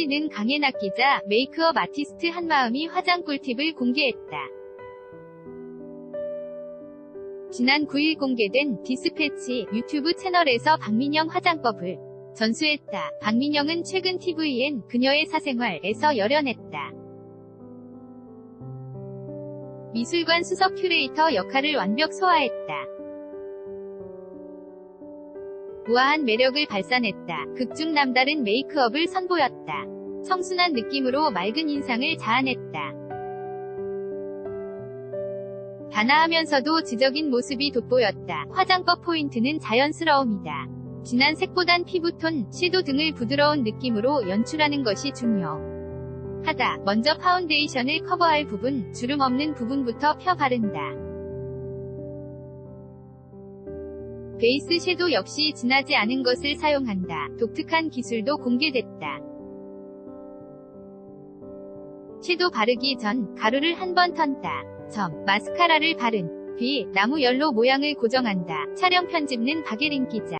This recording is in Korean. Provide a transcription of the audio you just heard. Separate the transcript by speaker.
Speaker 1: 있는 강예낙 기자, 메이크업 아티스트 한마음이 화장 꿀팁을 공개했다. 지난 9일 공개된 디스패치 유튜브 채널에서 박민영 화장법을 전수했다. 박민영은 최근 TVN 그녀의 사생활에서 열연했다. 미술관 수석 큐레이터 역할을 완벽 소화했다. 우아한 매력을 발산했다. 극중 남다른 메이크업을 선보였다. 청순한 느낌으로 맑은 인상을 자아냈다. 단아하면서도 지적인 모습이 돋보였다. 화장법 포인트는 자연스러움이다. 진한 색보단 피부톤, 섀도 등을 부드러운 느낌으로 연출하는 것이 중요하다. 먼저 파운데이션을 커버할 부분, 주름 없는 부분부터 펴 바른다. 베이스 섀도 역시 진하지 않은 것을 사용한다. 독특한 기술도 공개됐다. 섀도 바르기 전 가루를 한 번 턴다. 점, 마스카라를 바른 뒤 나무 열로 모양을 고정한다. 촬영 편집는 박예린 기자.